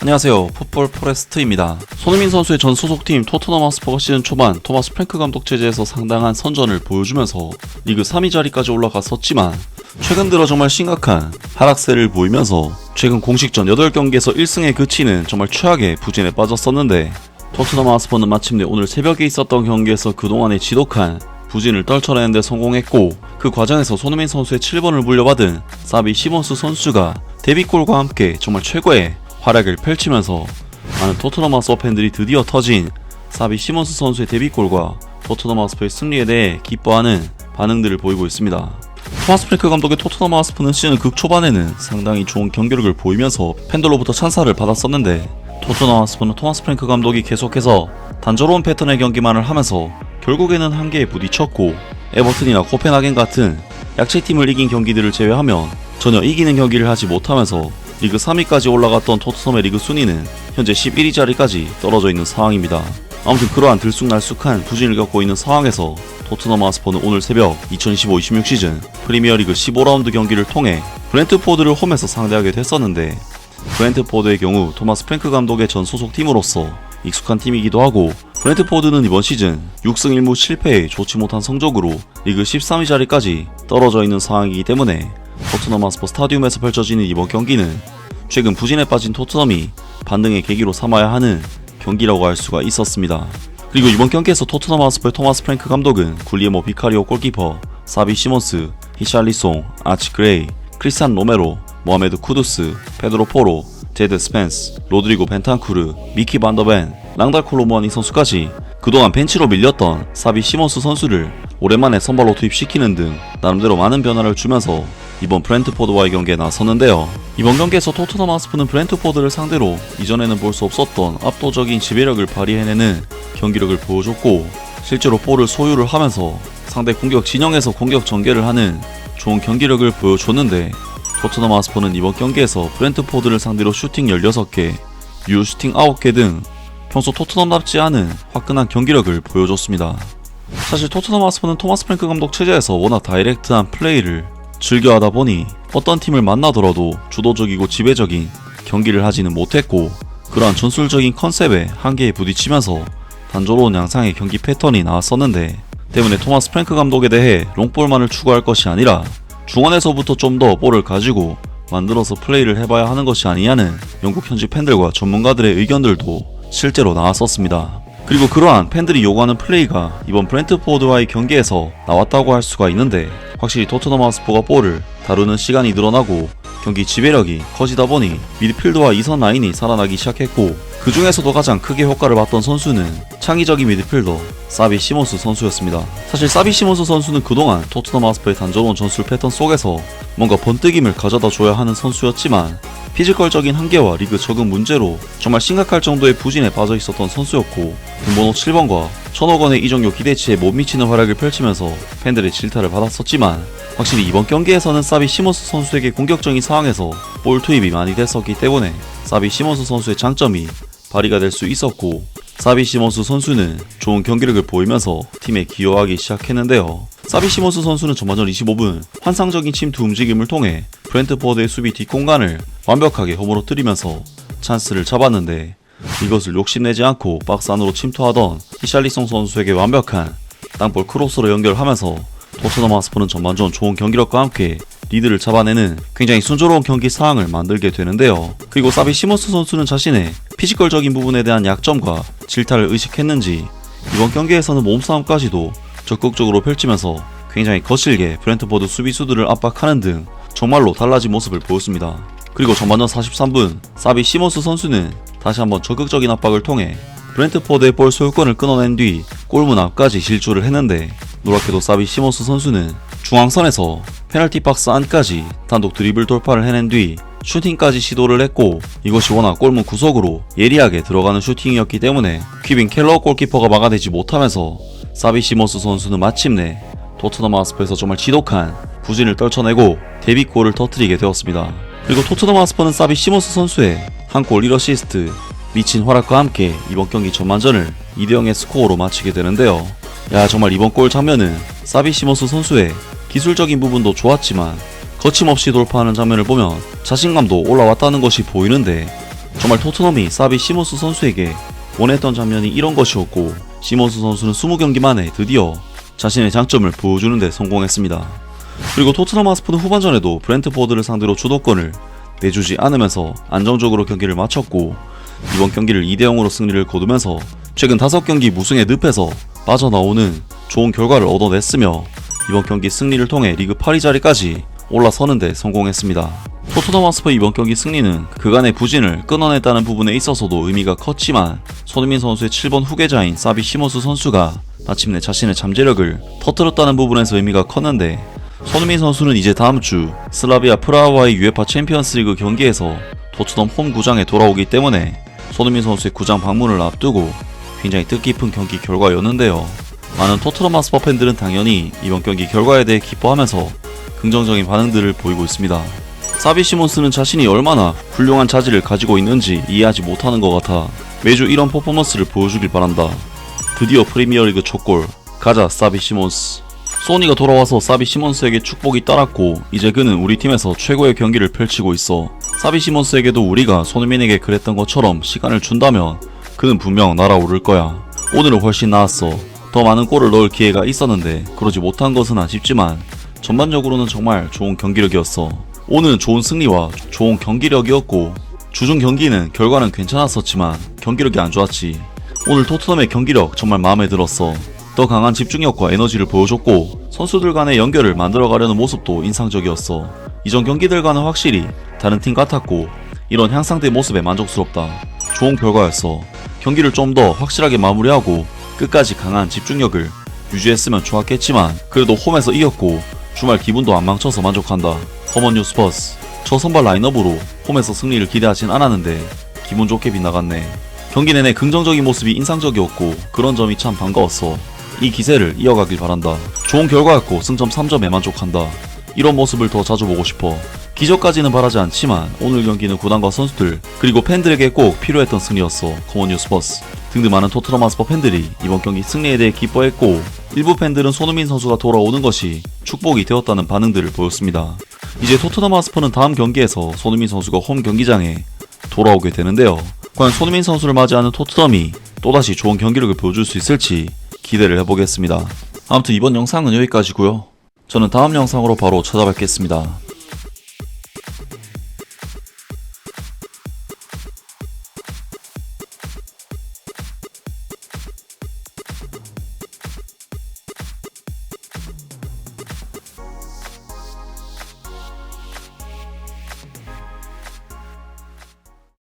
안녕하세요. 풋볼 포레스트입니다. 손흥민 선수의 전 소속팀 토트넘 하스퍼가 시즌 초반 토마스 프랭크 감독 체제에서 상당한 선전을 보여주면서 리그 3위 자리까지 올라갔었지만 최근 들어 정말 심각한 하락세를 보이면서 최근 공식전 8경기에서 1승에 그치는 정말 최악의 부진에 빠졌었는데 토트넘 하스퍼는 마침내 오늘 새벽에 있었던 경기에서 그동안의 지독한 부진을 떨쳐내는데 성공했고 그 과정에서 손흥민 선수의 7번을 물려받은 사비 시몬스 선수가 데뷔골과 함께 정말 최고의 활약을 펼치면서 많은 토트넘 하스퍼 팬들이 드디어 터진 사비 시몬스 선수의 데뷔골과 토트넘 하스퍼의 승리에 대해 기뻐하는 반응들을 보이고 있습니다. 토마스 프랭크 감독의 토트넘 하스퍼는 시즌 극 초반에는 상당히 좋은 경기력을 보이면서 팬들로부터 찬사를 받았었는데 토트넘 하스퍼는 토마스 프랭크 감독이 계속해서 단조로운 패턴의 경기만을 하면서 결국에는 한계에 부딪혔고 에버튼이나 코펜하겐 같은 약체팀을 이긴 경기들을 제외하면 전혀 이기는 경기를 하지 못하면서 리그 3위까지 올라갔던 토트넘의 리그 순위는 현재 11위 자리까지 떨어져 있는 상황입니다. 아무튼 그러한 들쑥날쑥한 부진을 겪고 있는 상황에서 토트넘 하스퍼는 오늘 새벽 2025-26 시즌 프리미어리그 15라운드 경기를 통해 브렌트포드를 홈에서 상대하게 됐었는데 브렌트포드의 경우 토마스 프랭크 감독의 전 소속 팀으로서 익숙한 팀이기도 하고 브렌트포드는 이번 시즌 6승 1무 7패의 좋지 못한 성적으로 리그 13위 자리까지 떨어져 있는 상황이기 때문에 토트넘 하스퍼 스타디움에서 펼쳐지는 이번 경기는 최근 부진에 빠진 토트넘이 반등의 계기로 삼아야 하는 경기라고 할 수가 있었습니다. 그리고 이번 경기에서 토트넘 하스퍼의 토마스 프랭크 감독은 굴리에모 비카리오 골키퍼, 사비 시몬스, 히샬리송, 아치 그레이, 크리스탄 로메로, 모하메드 쿠두스, 페드로 포로, 제드 스펜스, 로드리고 벤탄쿠르, 미키 반더벤, 랑달 콜로모아니 선수까지 그동안 벤치로 밀렸던 사비 시몬스 선수를 오랜만에 선발로 투입시키는 등 나름대로 많은 변화를 주면서 이번 브렌트포드와의 경기에 나섰는데요. 이번 경기에서 토트넘 하스프는 브렌트포드를 상대로 이전에는 볼 수 없었던 압도적인 지배력을 발휘해내는 경기력을 보여줬고 실제로 볼을 소유를 하면서 상대 공격 진영에서 공격 전개를 하는 좋은 경기력을 보여줬는데 토트넘 하스퍼는 이번 경기에서 브렌트포드를 상대로 슈팅 16개, 유 슈팅 9개 등 평소 토트넘답지 않은 화끈한 경기력을 보여줬습니다. 사실 토트넘 하스퍼는 토마스 프랭크 감독 체제에서 워낙 다이렉트한 플레이를 즐겨 하다 보니 어떤 팀을 만나더라도 주도적이고 지배적인 경기를 하지는 못했고 그러한 전술적인 컨셉에 한계에 부딪히면서 단조로운 양상의 경기 패턴이 나왔었는데 때문에 토마스 프랭크 감독에 대해 롱볼만을 추구할 것이 아니라 중원에서부터 좀 더 볼을 가지고 만들어서 플레이를 해봐야 하는 것이 아니냐는 영국 현지 팬들과 전문가들의 의견들도 실제로 나왔었습니다. 그리고 그러한 팬들이 요구하는 플레이가 이번 브렌트포드와의 경기에서 나왔다고 할 수가 있는데 확실히 토트넘 하스퍼가 볼을 다루는 시간이 늘어나고 경기 지배력이 커지다 보니 미드필드와 이선 라인이 살아나기 시작했고 그 중에서도 가장 크게 효과를 봤던 선수는 창의적인 미드필더 사비 시몬스 선수였습니다. 사실 사비 시몬스 선수는 그동안 토트넘 하스퍼의 단조로운 전술 패턴 속에서 뭔가 번뜩임을 가져다 줘야 하는 선수였지만 피지컬적인 한계와 리그 적응 문제로 정말 심각할 정도의 부진에 빠져 있었던 선수였고 등번호 7번과 천억 원의 이적료 기대치에 못 미치는 활약을 펼치면서 팬들의 질타를 받았었지만 확실히 이번 경기에서는 사비 시몬스 선수에게 공격적인 상황에서 볼 투입이 많이 됐었기 때문에 사비 시몬스 선수의 장점이 발휘가 될 수 있었고 사비 시몬스 선수는 좋은 경기력을 보이면서 팀에 기여하기 시작했는데요. 사비 시몬스 선수는 전반전 25분 환상적인 침투 움직임을 통해 브렌트포드의 수비 뒷공간을 완벽하게 홈으로 뜨리면서 찬스를 잡았는데 이것을 욕심내지 않고 박스 안으로 침투하던 히샬리송 선수에게 완벽한 땅볼 크로스로 연결하면서 토트넘 하스퍼는 전반전 좋은 경기력과 함께 리드를 잡아내는 굉장히 순조로운 경기 상황을 만들게 되는데요. 그리고 사비 시몬스 선수는 자신의 피지컬적인 부분에 대한 약점과 질타를 의식했는지 이번 경기에서는 몸싸움까지도 적극적으로 펼치면서 굉장히 거칠게 브렌트포드 수비수들을 압박하는 등 정말로 달라진 모습을 보였습니다. 그리고 전반전 43분 사비 시몬스 선수는 다시 한번 적극적인 압박을 통해 브렌트포드의 볼 소유권을 끊어낸 뒤 골문 앞까지 질주를 했는데 노랗게도 사비 시몬스 선수는 중앙선에서 페널티 박스 안까지 단독 드리블 돌파를 해낸 뒤 슈팅까지 시도를 했고 이것이 워낙 골문 구석으로 예리하게 들어가는 슈팅이었기 때문에 퀴빈 켈러 골키퍼가 막아내지 못하면서 사비 시몬스 선수는 마침내 토트넘 하스퍼에서 정말 지독한 부진을 떨쳐내고 데뷔골을 터뜨리게 되었습니다. 그리고 토트넘 하스퍼는 사비 시몬스 선수의 한 골 1어시스트 미친 활약과 함께 이번 경기 전반전을 2대0의 스코어로 마치게 되는데요. 야 정말 이번 골 장면은 사비 시몬스 선수의 기술적인 부분도 좋았지만 거침없이 돌파하는 장면을 보면 자신감도 올라왔다는 것이 보이는데 정말 토트넘이 사비 시몬스 선수에게 원했던 장면이 이런 것이었고 시몬스 선수는 20경기 만에 드디어 자신의 장점을 보여주는 데 성공했습니다. 그리고 토트넘 하스퍼는 후반전에도 브렌트포드를 상대로 주도권을 내주지 않으면서 안정적으로 경기를 마쳤고 이번 경기를 2대 0으로 승리를 거두면서 최근 5경기 무승에 늪에서 빠져나오는 좋은 결과를 얻어냈으며 이번 경기 승리를 통해 리그 8위 자리까지 올라서는 데 성공했습니다. 토트넘 하스퍼 이번 경기 승리는 그간의 부진을 끊어냈다는 부분에 있어서도 의미가 컸지만 손흥민 선수의 7번 후계자인 사비 시모스 선수가 마침내 자신의 잠재력을 터뜨렸다는 부분에서 의미가 컸는데 손흥민 선수는 이제 다음 주 슬라비아 프라하와의 유에파 챔피언스리그 경기에서 토트넘 홈 구장에 돌아오기 때문에 손흥민 선수의 구장 방문을 앞두고 굉장히 뜻깊은 경기 결과였는데요. 많은 토트넘 하스퍼 팬들은 당연히 이번 경기 결과에 대해 기뻐하면서 긍정적인 반응들을 보이고 있습니다. 사비 시몬스는 자신이 얼마나 훌륭한 자질을 가지고 있는지 이해하지 못하는 것 같아 매주 이런 퍼포먼스를 보여주길 바란다. 드디어 프리미어리그 첫 골 가자 사비 시몬스 소니가 돌아와서 사비 시몬스에게 축복이 따랐고 이제 그는 우리 팀에서 최고의 경기를 펼치고 있어. 사비 시몬스에게도 우리가 손흥민에게 그랬던 것처럼 시간을 준다면 그는 분명 날아오를 거야. 오늘은 훨씬 나았어. 더 많은 골을 넣을 기회가 있었는데 그러지 못한 것은 아쉽지만 전반적으로는 정말 좋은 경기력이었어. 오늘은 좋은 승리와 좋은 경기력이었고 주중 경기는 결과는 괜찮았었지만 경기력이 안 좋았지. 오늘 토트넘의 경기력 정말 마음에 들었어. 더 강한 집중력과 에너지를 보여줬고 선수들 간의 연결을 만들어가려는 모습도 인상적이었어. 이전 경기들과는 확실히 다른 팀 같았고 이런 향상된 모습에 만족스럽다. 좋은 결과였어. 경기를 좀 더 확실하게 마무리하고 끝까지 강한 집중력을 유지했으면 좋았겠지만 그래도 홈에서 이겼고 주말 기분도 안 망쳐서 만족한다. 커먼 뉴스 버스 저 선발 라인업으로 홈에서 승리를 기대하진 않았는데 기분 좋게 빗나갔네. 경기 내내 긍정적인 모습이 인상적이었고 그런 점이 참 반가웠어. 이 기세를 이어가길 바란다. 좋은 결과였고 승점 3점에 만족한다. 이런 모습을 더 자주 보고 싶어. 기적까지는 바라지 않지만 오늘 경기는 구단과 선수들 그리고 팬들에게 꼭 필요했던 승리였어. 커먼 뉴스 버스 등등 많은 토트넘 하스퍼 팬들이 이번 경기 승리에 대해 기뻐했고 일부 팬들은 손흥민 선수가 돌아오는 것이 축복이 되었다는 반응들을 보였습니다. 이제 토트넘 하스퍼는 다음 경기에서 손흥민 선수가 홈 경기장에 돌아오게 되는데요. 과연 손흥민 선수를 맞이하는 토트넘이 또다시 좋은 경기력을 보여줄 수 있을지 기대를 해보겠습니다. 아무튼 이번 영상은 여기까지고요. 저는 다음 영상으로 바로 찾아뵙겠습니다.